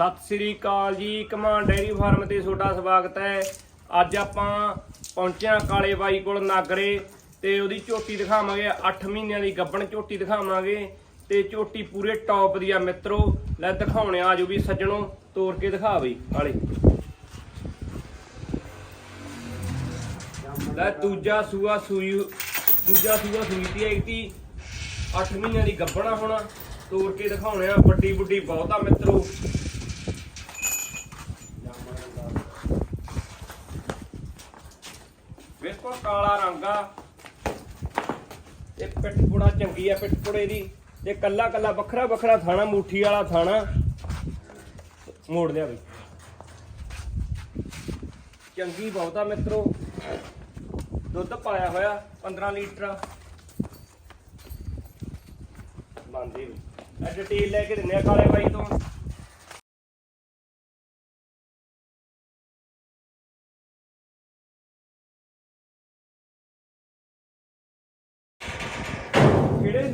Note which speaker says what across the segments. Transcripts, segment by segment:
Speaker 1: ਸਤਿ ਸ੍ਰੀ ਅਕਾਲ ਜੀ ਕਮਾਨ dairy farm ਤੇ ਤੁਹਾਡਾ ਸਵਾਗਤ ਹੈ। ਅੱਜ ਆਪਾਂ ਪਹੁੰਚਿਆ ਕਾਲੇ ਬਾਈ ਕੋਲ ਨਾਗਰੇ ਤੇ ਉਹਦੀ ਝੋਟੀ ਦਿਖਾਵਾਂਗੇ 8 ਮਹੀਨਿਆਂ ਦੀ ਗੱਬਣ ਝੋਟੀ ਦਿਖਾਵਾਂਗੇ ਤੇ ਝੋਟੀ ਪੂਰੇ ਟੌਪ ਦੀ ਆ ਮਿੱਤਰੋ। ਲੈ ਦਿਖਾਉਣੇ ਆ ਜੋ ਵੀ ਸੱਜਣੋ ਤੋੜ ਕੇ ਦਿਖਾ ਬਈ, ਕਾਲੇ। ਲੈ ਦੂਜਾ ਸੂਆ ਸੂਈ, ਦੂਜਾ ਸੂਆ ਸੂਈ ਤੀ ਆਈ ਤੀ 8 ਮਹੀਨਿਆਂ ਦੀ ਗੱਬਣਾ ਹੋਣਾ ਤੋੜ ਕੇ ਦਿਖਾਉਣੇ ਆ ਵੱਡੀ ਵੱਡੀ ਬਹੁਤ ਆ ਮਿੱਤਰੋ। ਵੇਖੋ ਕਾਲਾ ਰੰਗ ਆ। ਤੇ ਪਿੱਠ ਪੁੜਾ ਚੰਗੀ ਆ ਪਿੱਠ ਪੁੜੇ ਦੀ। ਤੇ ਕੱਲਾ ਕੱਲਾ, ਵੱਖਰਾ ਵੱਖਰਾ ਥਾਣਾ, ਮੁੱਠੀ ਵਾਲਾ ਥਾਣਾ। ਮੋੜ ਲਿਆ ਬਈ। ਚੰਗੀ ਬਹੁਤ ਆ ਮਿੱਤਰੋ। ਦੁੱਧ ਪਾਇਆ ਹੋਇਆ 15 ਲੀਟਰ। ਬੰਦੀ ਇਹ ਡਿਟੇਲ ਲੈ ਕੇ ਦਿੰਨੇ ਆ ਕਾਲੇ ਬਾਈ ਤੋਂ।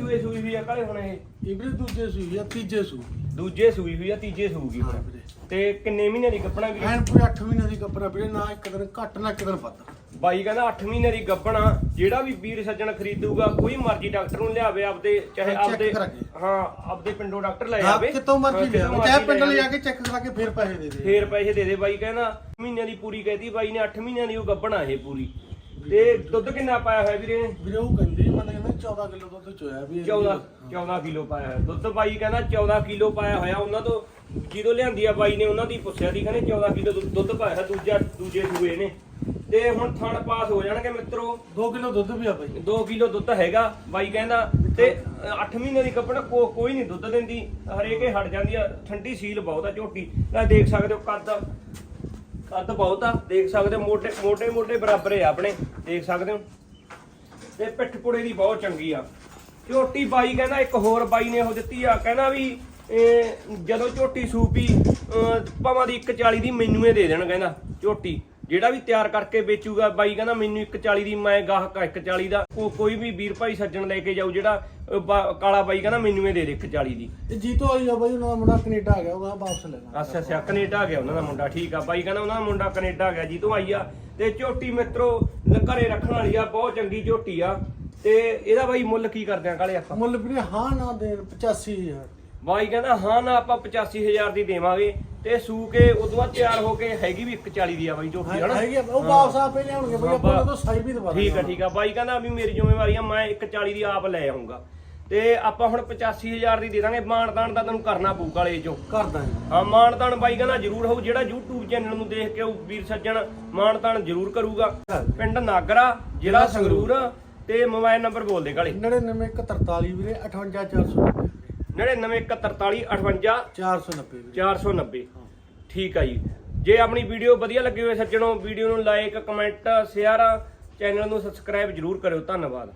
Speaker 1: ਸੂਏ ਸੂਈ ਹੋਈ ਆ ਕਾਲੇ ਹੁਣ ਇਹ?
Speaker 2: ਇਬਰੇ ਦੂਜੇ ਸੂਈ ਆ ਤੀਜੇ ਸੂ
Speaker 1: ਦੂਜੇ ਸੂਈ ਹੋਈ ਆ ਤੀਜੇ ਸੂਗੀ
Speaker 2: ਹਾਂ ਵੀਰੇ।
Speaker 1: ਤੇ ਕਿੰਨੇ ਮਹੀਨੇ ਦੀ ਗੱਪਣਾ ਵੀ
Speaker 2: ਐਨ ਪੂਰੇ 8 ਮਹੀਨੇ ਦੀ ਕੱਪੜਾ ਵੀਰੇ ਨਾ ਇੱਕ ਦਿਨ ਘੱਟ ਨਾ ਇੱਕ ਦਿਨ ਵੱਧ।
Speaker 1: ਬਾਈ ਕਹਿੰਦਾ 8 ਮਹੀਨੇ ਦੀ ਗੱਪਣਾ ਜਿਹੜਾ ਵੀ ਵੀਰ ਸੱਜਣ ਖਰੀਦੂਗਾ ਕੋਈ ਮਰਜ਼ੀ ਡਾਕਟਰ ਨੂੰ ਲਿਆਵੇ ਆਪਦੇ ਚਾਹੇ
Speaker 2: check
Speaker 1: ਆਪਦੇ। ਹਾਂ ਆਪਦੇ ਪਿੰਡੋਂ ਡਾਕਟਰ ਲੈ ਆਵੇ।
Speaker 2: ਕਿਤੋਂ ਮਰਜ਼ੀ
Speaker 1: ਹਾਂ,
Speaker 2: ਚਾਹੇ ਪਿੰਡ
Speaker 1: ਲੈ
Speaker 2: ਲਿਆ ਕੇ ਚੈੱਕ ਕਰਾ ਕੇ ਫਿਰ ਪੈਸੇ ਦੇ ਦੇ।
Speaker 1: ਫੇਰ ਪੈਸੇ ਦੇ ਦੇ ਬਾਈ ਕਹਿੰਦਾ ਮਹੀਨਿਆਂ ਦੀ ਪੂਰੀ ਕਹਿਤੀ ਬਾਈ ਨੇ 8 ਮਹੀਨਿਆਂ ਦੀ ਉਹ ਗੱਬਣਾ ਇਹ ਪੂਰੀ। ਤੇ ਦੁੱਧ ਕਿੰਨਾ ਪਾਇਆ ਹੋਇਆ ਵੀਰੇ? ਨੇ
Speaker 2: ਵੀਰੇ ਉਹ ਕਹਿੰਦੀ ਮੈਂ ਕਹਿੰਦਾ 14 ਕਿਲੋ ਦੁੱਧ ਚੋਇਆ ਵੀ
Speaker 1: 14 14 ਕਿਲੋ ਪਾਇਆ ਹੋਇਆ। ਦੁੱਧ ਬਾਈ ਕਹਿੰਦਾ 14 ਕਿਲੋ ਪਾਇਆ ਹੋਇਆ ਉਹਨਾਂ ਤੋਂ। ਜਦੋਂ ਲਿਆਂਦੀ ਆ ਬਾਈ ਨੇ ਉਹਨਾਂ ਦੀ ਪੁੱਛਿਆ ਦੀ ਕਹਿੰਦੇ 14 ਕਿਲੋ ਦੁੱਧ- ਪਾਇਆ ਦੂਜਾ ਦੂਜੇ ਸੂਏ ਨੇ। ਤੇ ਹੁਣ ਥਣ ਪਾਸ ਹੋ ਜਾਣਗੇ ਮਿੱਤਰੋ।
Speaker 2: 2 ਕਿਲੋ ਦੁੱਧ ਵੀ ਆ ਬਾਈ।
Speaker 1: 2 ਕਿਲੋ ਦੁੱਧ ਹੈਗਾ ਬਾਈ ਕਹਿੰਦਾ। ਤੇ 8 ਮਹੀਨੇ ਦੀ ਕੱਪੜਾ ਕੋਈ ਨਹੀਂ ਦੁੱਧ ਦਿੰਦੀ। ਹਰੇਕੇ ਹਟ ਜਾਂਦੀ ਆ ਠੰਡੀ ਸੀਲ ਬਹੁਤ ਆ ਝੋਟੀ। ਲੈ ਦੇਖ ਸਕਦੇ ਹੋ ਕੱਦ। ਕੱਦ ਬਹੁਤ ਆ ਦੇਖ ਸਕਦੇ ਹੋ ਮੋਢੇ ਮੋਢੇ ਮੋਢੇ ਬਰਾਬਰ ਆ ਆਪਣੇ। ਦੇਖ ਸਕਦੇ ਹੋ। ਤੇ ਪਿੱਠ ਪੁੜੇ ਦੀ ਬਹੁਤ ਚੰਗੀ ਆ। ਝੋਟੀ ਬਾਈ ਕਹਿੰਦਾ ਇੱਕ ਹੋਰ ਬਾਈ ਨੇ ਉਹ ਦਿੱਤੀ ਆ। ਕਹਿੰਦਾ ਵੀ ਜਦੋਂ ਝੋਟੀ ਸੂਪੀ ਭਾਵਾਂ ਦੀ 140 ਦੀ ਮੈਨੂੰ ਇਹ ਦੇ ਦੇਣ ਕਹਿੰਦਾ ਝੋਟੀ। ਜਿਹੜਾ ਵੀ ਤਿਆਰ ਕਰਕੇ ਵੇਚੂਗਾ ਬਾਈ ਕਹਿੰਦਾ ਮੈਨੂੰ 140 ਦੀ ਮੈਂ ਗਾਹਕ ਆ 140 ਦਾ। ਕੋਈ ਵੀ ਵੀਰ ਭਾਈ ਸੱਜਣ ਲੈ ਕੇ ਜਾਊ ਜਿਹੜਾ ਕਾਲਾ ਬਾਈ ਕਹਿੰਦਾ ਮੈਨੂੰ ਇਹ ਦੇ ਦੇ 140 ਦੀ।
Speaker 2: ਤੇ ਜੀਤੋ ਆਈ ਆ ਬਾਈ ਉਹਨਾਂ ਦਾ ਮੁੰਡਾ ਕੈਨੇਡਾ ਆ ਗਿਆ ਉਹਦਾ ਵਾਪਸ ਲੈਣਾ।
Speaker 1: ਅੱਛਾ ਅੱਛਾ ਕੈਨੇਡਾ ਗਿਆ ਉਹਨਾਂ ਦਾ ਮੁੰਡਾ ਠੀਕ ਆ। ਬਾਈ ਕਹਿੰਦਾ ਉਹਨਾਂ ਦਾ ਮੁੰਡਾ ਕੈਨੇਡਾ ਗਿਆ ਜੀ ਤੋਂ ਆਈ ਆ। ਤੇ ਝੋਟੀ ਮਿੱਤਰੋ ਘਰੇ ਰੱਖਣ ਵਾਲੀ ਆ ਬਹੁਤ ਚੰਗੀ ਝੋਟੀ ਆ। ਤੇ ਇਹਦਾ ਬਾਈ ਮੁੱਲ ਕੀ ਕਰਦੇ ਆ ਕਾਲੇ ਆਪਾਂ?
Speaker 2: ਮੁੱਲ ਵੀਰੇ ਹਾਂ ਨਾ ਦੇਣ 85000
Speaker 1: ਬਾਈ ਕਹਿੰਦਾ ਹਾਂ ਨਾ ਆਪਾਂ 85000 ਦੀ ਦੇਵਾਂਗੇ। ਤੇ ਸੂ ਕੇ ਉਦੋਂ ਬਾਅਦ ਤਿਆਰ ਹੋ ਕੇ ਹੈਗੀ ਵੀ 140 ਦੀ ਆ ਬਾਈ ਝੋਟੀ ਹਨਾ?
Speaker 2: ਹੈਗੀ ਆ, ਉਹ ਵਾਪਸ ਆਪੇ ਲਿਆਉਣਗੇ ਬਾਈ ਆਪਾਂ ਤੋਂ ਸਾਈ ਵੀ ਦਵਾ
Speaker 1: ਠੀਕ ਆ ਠੀਕ ਆ। ਬਾਈ ਕਹਿੰਦਾ ਵੀ ਮੇਰੀ ਜ਼ਿੰਮੇਵਾਰੀ ਆ ਮੈਂ 140 ਦੀ ਆਪ ਲੈ ਆਉਂਗਾ ਤੇ ਆਪਾਂ ਹੁਣ 85000 ਦੀ ਦੇ ਦਾਂਗੇ। ਮਾਨਦਾਨ ਦਾ ਤੈਨੂੰ ਕਰਨਾ ਪਊ ਕਾਲੇ ਚੋਂ।
Speaker 2: ਕਰਦਾ ਜੀ।
Speaker 1: ਹਾਂ ਮਾਨਤਾਨ ਬਾਈ ਕਹਿੰਦਾ ਜ਼ਰੂਰ ਹੋਊ ਜਿਹੜਾ YouTube ਚੈਨਲ ਨੂੰ ਦੇਖ ਕੇ ਉਹ ਵੀਰ ਸੱਜਣ ਮਾਨਤਾਨ ਜ਼ਰੂਰ ਕਰੂਗਾ। ਪਿੰਡ ਨਾਗਰਾ ਜ਼ਿਲ੍ਹਾ ਸੰਗਰੂਰ। ਤੇ ਮੋਬਾਈਲ ਨੰਬਰ ਬੋਲ ਦੇ ਕਾਲੇ
Speaker 2: 99143 ਵੀਰੇ 58490
Speaker 1: 991448
Speaker 2: 490 ਵੀਰੇ।
Speaker 1: 490 ਠੀਕ ਆ ਜੀ। ਜੇ ਆਪਣੀ ਵੀਡੀਓ ਵਧੀਆ ਲੱਗੀ ਹੋਵੇ ਸੱਜਣੋ ਵੀਡੀਓ ਨੂੰ ਲਾਈਕ ਕਮੈਂਟ ਸ਼ੇਅਰ ਚੈਨਲ ਨੂੰ ਸਬਸਕ੍ਰਾਈਬ ਜ਼ਰੂਰ ਕਰਿਓ। ਧੰਨਵਾਦ।